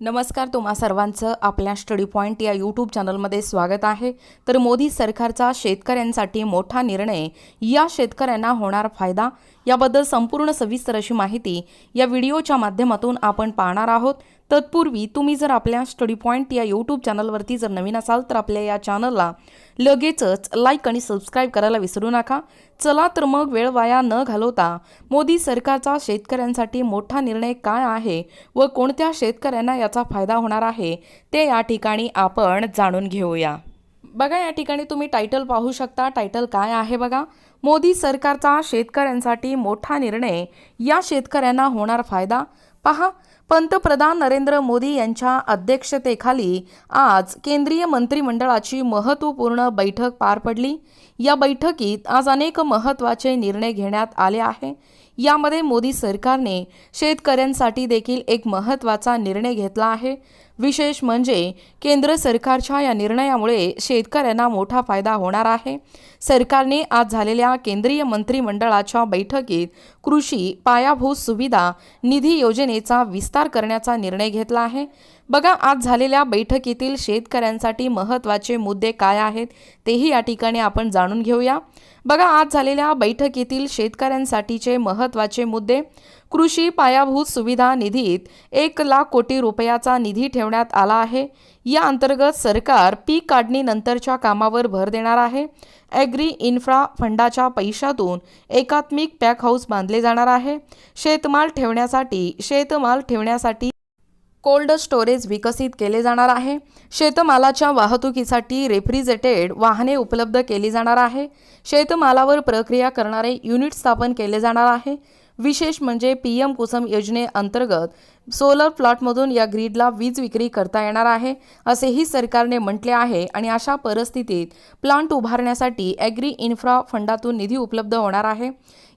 नमस्कार तुम्हा सर्वांचं आपल्या स्टडी पॉईंट या यूट्यूब चॅनलमध्ये स्वागत आहे. तर मोदी सरकारचा शेतकऱ्यांसाठी मोठा निर्णय या शेतकऱ्यांना होणार फायदा याबद्दल संपूर्ण सविस्तर अशी माहिती या व्हिडिओच्या माध्यमातून आपण पाहणार आहोत. तत्पूर्वी तुम्ही जर आपल्या स्टडी पॉईंट या यूट्यूब चॅनलवरती जर नवीन असाल तर आपल्या या चॅनलला लगेचच लाईक आणि सबस्क्राईब करायला विसरू नका. चला तर मग वेळ वाया न घालवता मोदी सरकारचा शेतकऱ्यांसाठी मोठा निर्णय काय आहे व कोणत्या शेतकऱ्यांना याचा फायदा होणार आहे ते या ठिकाणी आपण जाणून घेऊया. बघा या ठिकाणी तुम्ही टायटल पाहू शकता. टायटल काय आहे बघा? मोदी सरकारचा शेतकऱ्यांसाठी मोठा निर्णय या शेतकऱ्यांना होणार फायदा. पहा पंतप्रधान नरेंद्र मोदी यांच्या अध्यक्षतेखाली आज केंद्रीय मंत्रिमंडळाची महत्त्वपूर्ण बैठक पार पडली. या बैठकीत आज अनेक महत्त्वाचे निर्णय घेण्यात आले आहे. यामध्ये मोदी सरकारने शेतकऱ्यांसाठी देखील एक महत्त्वाचा निर्णय घेतला आहे. विशेष म्हणजे केंद्र सरकारच्या या निर्णयामुळे शेतकऱ्यांना मोठा फायदा होणार आहे. सरकारने आज झालेल्या केंद्रीय मंत्रिमंडळाच्या बैठकीत कृषी पायाभूत सुविधा निधी योजनेचा विस्तार करण्याचा निर्णय घेतला आहे. बघा आज झालेल्या बैठकीतील शेतकऱ्यांसाठी महत्त्वाचे मुद्दे काय आहेत तेही या ठिकाणी आपण जाणून घेऊया. बघा आज झालेल्या बैठकीतील शेतकऱ्यांसाठीचे महत्त्वाचे मुद्दे. कृषी पायाभूत सुविधा निधीत एक लाख कोटी रुपयाचा निधी ठेवण्यात आला आहे. या अंतर्गत सरकार पीक काढणीनंतरच्या कामावर भर देणार आहे. ॲग्री इन्फ्रा फंडाच्या पैशातून एकात्मिक पॅक हाऊस बांधले जाणार आहे. शेतमाल ठेवण्यासाठी शेतमाल ठेवण्यासाठी कोल्ड स्टोरेज विकसित केले जाणार आहे. शेतमालाच्या वाहतुकीसाठी रेफ्रिजरेटेड वाहने उपलब्ध केली जाणार आहे. शेतमालावर प्रक्रिया करणारे युनिट स्थापन केले जाणार आहे. विशेष म्हणजे पी एम कुसुम योजनेअंतर्गत सोलर प्लॉटमधून या ग्रीडला वीज विक्री करता येणार आहे असेही सरकारने म्हटले आहे आणि अशा परिस्थितीत प्लांट उभारण्यासाठी ॲग्री इन्फ्रा फंडातून निधी उपलब्ध होणार आहे.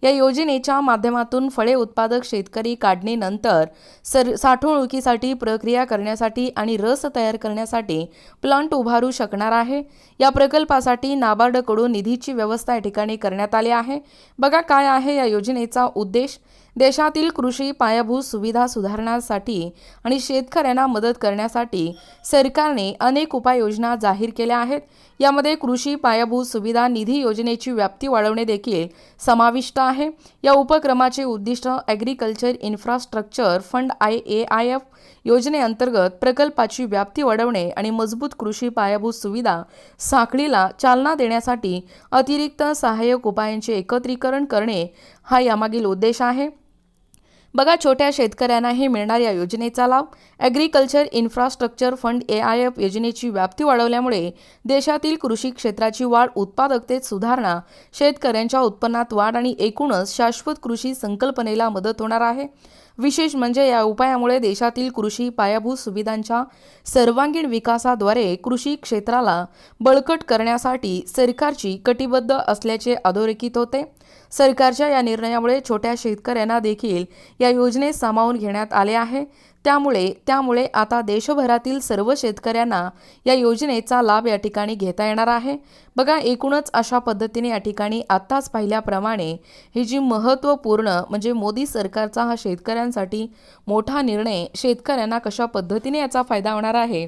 या योजनेच्या माध्यमातून फळे उत्पादक शेतकरी काढणीनंतर सर साठवणुकीसाठी प्रक्रिया करण्यासाठी आणि रस तयार करण्यासाठी प्लांट उभारू शकणार आहे. या प्रकल्पासाठी नाबार्डकडून निधीची व्यवस्था या ठिकाणी करण्यात आली आहे. बघा काय आहे या योजनेचा उद्देश. देशातील कृषी पायाभूत सुविधा सुधारण्यासाठी आणि शेतकऱ्यांना मदत करण्यासाठी सरकारने अनेक उपाययोजना जाहीर केल्या आहेत. यामध्ये कृषी पायाभूत सुविधा निधी योजनेची व्याप्ती वाढवणे देखील समाविष्ट आहे. या उपक्रमाचे उद्दिष्ट agriculture infrastructure fund I A I F योजनेअंतर्गत प्रकल्पाची व्याप्ती वाढवणे आणि मजबूत कृषी पायाभूत सुविधा साखळीला चालना देण्यासाठी अतिरिक्त सहाय्यक उपायांचे एकत्रीकरण करणे हा यामागील उद्देश आहे. बघा छोट्या शेतकऱ्यांनाही मिळणार या योजनेचा लाभ. Agriculture infrastructure fund A I F योजनेची व्याप्ती वाढवल्यामुळे देशातील कृषी क्षेत्राची वाढ उत्पादकतेत सुधारणा शेतकऱ्यांच्या उत्पन्नात वाढ आणि एकूणच शाश्वत कृषी संकल्पनेला मदत होणार आहे. विशेष म्हणजे या उपायामुळे देशातील कृषी पायाभूत सुविधांच्या सर्वांगीण विकासाद्वारे कृषी क्षेत्राला बळकट करण्यासाठी सरकारची कटिबद्ध असल्याचे अधोरेखित होते. सरकारच्या या निर्णयामुळे छोट्या शेतकऱ्यांना देखील या योजनेत सामावून घेण्यात आले आहे. त्यामुळे त्यामुळे आता देशभरातील सर्व शेतकऱ्यांना या योजनेचा लाभ या ठिकाणी घेता येणार आहे. बघा एकूणच अशा पद्धतीने या ठिकाणी आत्ताच पाहिल्याप्रमाणे ही जी महत्त्वपूर्ण म्हणजे मोदी सरकारचा हा शेतकऱ्यांसाठी मोठा निर्णय शेतकऱ्यांना कशा पद्धतीने याचा फायदा होणार आहे?